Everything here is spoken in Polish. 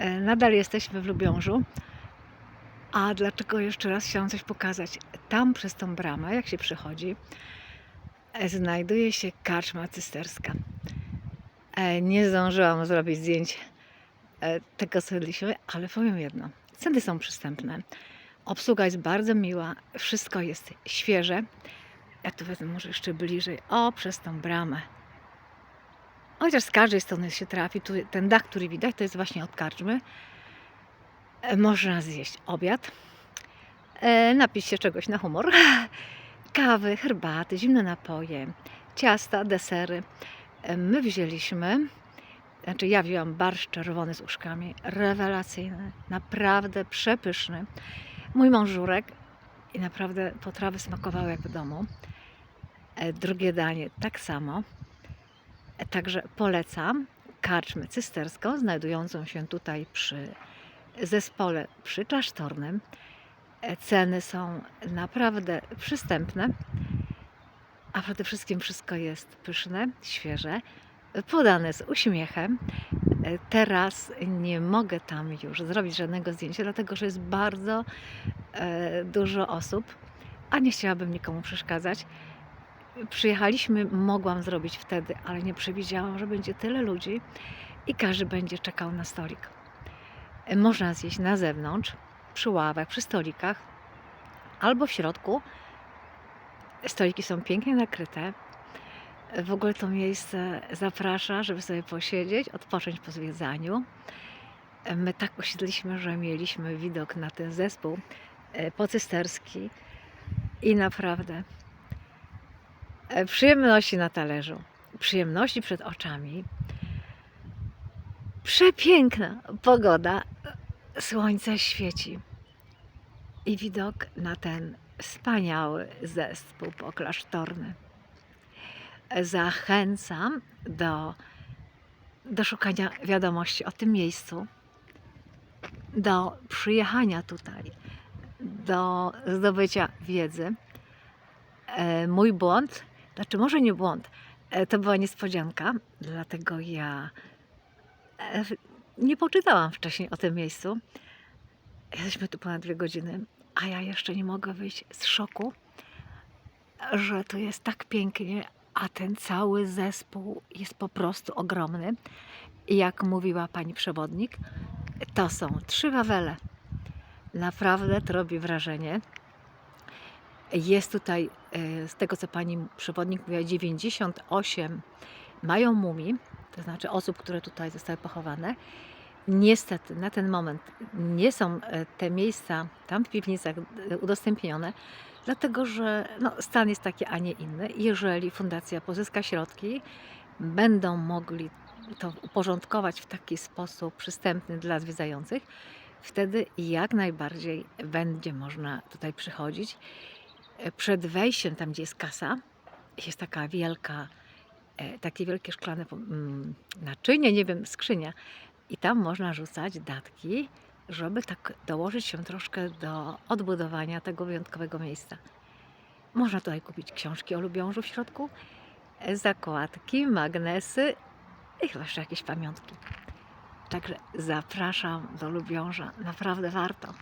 E, Nadal jesteśmy w Lubiążu. A dlaczego jeszcze raz chciałam coś pokazać? Tam przez tą bramę, jak się przychodzi, e, znajduje się karczma cysterska. E, Nie zdążyłam zrobić zdjęć tego, co jedliśmy, ale powiem jedno. Ceny są przystępne. Obsługa jest bardzo miła, wszystko jest świeże. Ja tu wezmę może jeszcze bliżej. O, przez tą bramę. Chociaż z każdej strony się trafi. Tu ten dach, który widać, to jest właśnie od karczmy. E, Można zjeść obiad, e, napić się czegoś na humor, kawy, herbaty, zimne napoje, ciasta, desery. E, My wzięliśmy, znaczy ja wzięłam barszcz czerwony z uszkami, rewelacyjny, naprawdę przepyszny. Mój mąż Żurek i naprawdę potrawy smakowały jak w domu. Drugie danie tak samo. Także polecam karczmę cysterską, znajdującą się tutaj przy zespole przyklasztornym. E, Ceny są naprawdę przystępne, a przede wszystkim wszystko jest pyszne, świeże, podane z uśmiechem. E, Teraz nie mogę tam już zrobić żadnego zdjęcia, dlatego że jest bardzo e, dużo osób, a nie chciałabym nikomu przeszkadzać. Przyjechaliśmy, mogłam zrobić wtedy, ale nie przewidziałam, że będzie tyle ludzi i każdy będzie czekał na stolik. E, Można zjeść na zewnątrz, przy ławach, przy stolikach, albo w środku. Stoliki są pięknie nakryte. E, W ogóle to miejsce zaprasza, żeby sobie posiedzieć, odpocząć po zwiedzaniu. E, My tak usiedliśmy, że mieliśmy widok na ten zespół pocysterski i naprawdę przyjemności na talerzu, przyjemności przed oczami. Przepiękna pogoda, słońce świeci i widok na ten wspaniały zespół poklasztorny. Zachęcam do, do szukania wiadomości o tym miejscu, do przyjechania tutaj, do zdobycia wiedzy. E, Mój błąd, znaczy może nie błąd, e, to była niespodzianka, dlatego ja e, nie poczytałam wcześniej o tym miejscu. Jesteśmy tu ponad dwie godziny, a ja jeszcze nie mogę wyjść z szoku, że tu jest tak pięknie, a ten cały zespół jest po prostu ogromny. Jak mówiła pani przewodnik, to są trzy Wawele. Naprawdę to robi wrażenie. Jest tutaj, e, z tego co pani przewodnik mówiła, 98 mają mumii, to znaczy osób, które tutaj zostały pochowane. Niestety na ten moment nie są e, te miejsca tam w piwnicach e, udostępnione, dlatego że no, stan jest taki, a nie inny. Jeżeli fundacja pozyska środki, będą mogli to uporządkować w taki sposób przystępny dla zwiedzających, wtedy jak najbardziej będzie można tutaj przychodzić. Przed wejściem, tam gdzie jest kasa, jest taka wielka, e, takie wielkie szklane mm, naczynie, nie wiem, skrzynia. I tam można rzucać datki, żeby tak dołożyć się troszkę do odbudowania tego wyjątkowego miejsca. Można tutaj kupić książki o Lubiążu w środku, e, zakładki, magnesy i chyba jeszcze jakieś pamiątki. Także zapraszam do Lubiąża. Naprawdę warto.